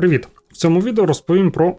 Привіт! В цьому відео розповім про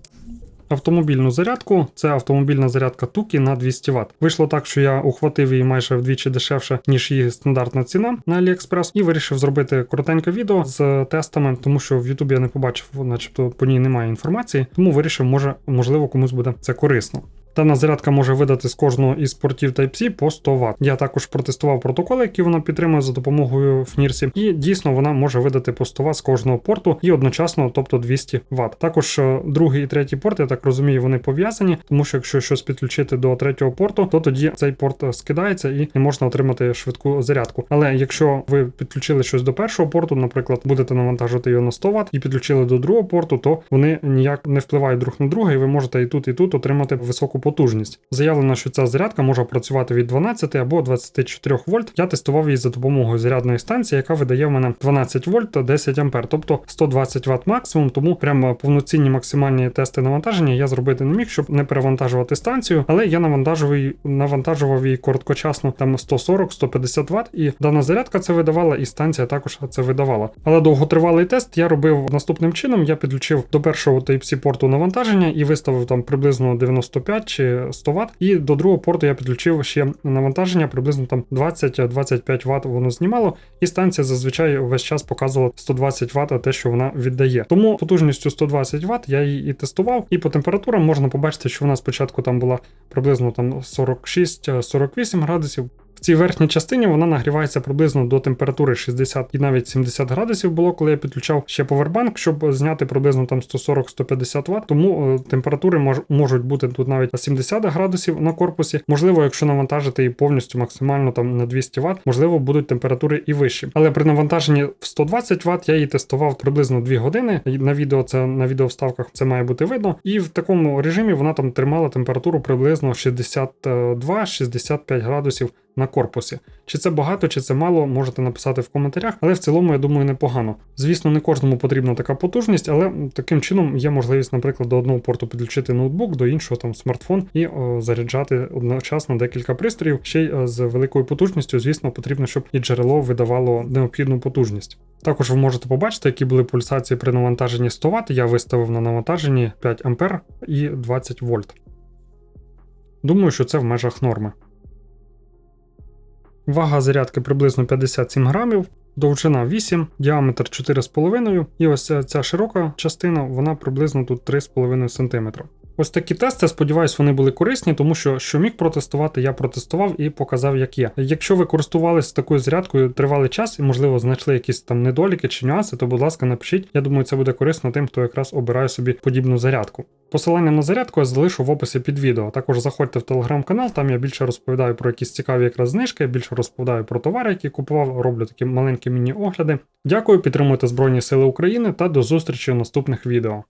автомобільну зарядку. Це автомобільна зарядка Тукі на 200 Вт. Вийшло так, що я ухватив її майже вдвічі дешевше, ніж її стандартна ціна на AliExpress, і вирішив зробити коротеньке відео з тестами, тому що в YouTube я не побачив, начебто по ній немає інформації, тому вирішив, може, можливо, комусь буде це корисно. Дана зарядка може видати з кожного із портів Type-C по 100 Вт. Я також протестував протоколи, які вона підтримує за допомогою FNIRSі, і дійсно вона може видати по 100 Вт з кожного порту і одночасно, тобто 200 Вт. Також е, другий і третій порт, я так розумію, вони пов'язані, тому що якщо щось підключити до третього порту, то тоді цей порт е, скидається і не можна отримати швидку зарядку. Але якщо ви підключили щось до першого порту, наприклад, будете навантажувати його на 100 Вт і підключили до другого порту, то вони ніяк не впливають друг на друга, і ви можете і тут, і тут отримати високу потужність. Заявлено, що ця зарядка може працювати від 12 або 24 вольт. Я тестував її за допомогою зарядної станції, яка видає в мене 12 вольт та 10 ампер, тобто 120 Вт максимум. Тому прямо повноцінні максимальні тести навантаження я зробити не міг, щоб не перевантажувати станцію, але я навантажував навантажував її короткочасно там 140-150 Вт, і дана зарядка це видавала, і станція також це видавала. Але довготривалий тест я робив наступним чином: я підключив до першого Type-C порту навантаження і виставив там приблизно 95 чи 100 Вт. І до другого порту я підключив ще навантаження приблизно там 20-25 Вт воно знімало, і станція зазвичай весь час показувала 120 Вт, те, що вона віддає. Тому потужністю 120 Вт я її і тестував. І по температурам можна побачити, що вона спочатку там була приблизно там 46-48 градусів. Цій верхній частині вона нагрівається приблизно до температури 60 і навіть 70 градусів було, коли я підключав ще повербанк, щоб зняти приблизно там 140-150 Вт. Тому е, температури мож, можуть бути тут навіть 70 градусів на корпусі. Можливо, якщо навантажити її повністю максимально там на 200 Вт, можливо, будуть температури і вищі. Але при навантаженні в 120 Вт я її тестував приблизно 2 години. На відео це на відеовставках це має бути видно. І в такому режимі вона там тримала температуру приблизно 62-65 градусів на корпусі. Чи це багато, чи це мало, можете написати в коментарях, але в цілому, я думаю, непогано. Звісно, не кожному потрібна така потужність, але таким чином є можливість, наприклад, до одного порту підключити ноутбук, до іншого там смартфон і о, заряджати одночасно декілька пристроїв. Ще й з великою потужністю, звісно, потрібно, щоб і джерело видавало необхідну потужність. Також ви можете побачити, які були пульсації при навантаженні 100 Вт. Я виставив на навантаженні 5 А і 20 вольт. Думаю, що це в межах норми. Вага зарядки приблизно 57 грамів, довжина 8, діаметр 4,5 і ось ця, широка частина, вона приблизно тут 3,5 см. Ось такі тести, сподіваюсь, вони були корисні, тому що що міг протестувати, я протестував і показав, як є. Якщо ви користувалися такою зарядкою тривалий час і, можливо, знайшли якісь там недоліки чи нюанси, то, будь ласка, напишіть. Я думаю, це буде корисно тим, хто якраз обирає собі подібну зарядку. Посилання на зарядку я залишу в описі під відео. Також заходьте в телеграм-канал, там я більше розповідаю про якісь цікаві якраз знижки, більше розповідаю про товари, які купував, роблю такі маленькі міні-огляди. Дякую, підтримуйте Збройні Сили України та до зустрічі у наступних відео.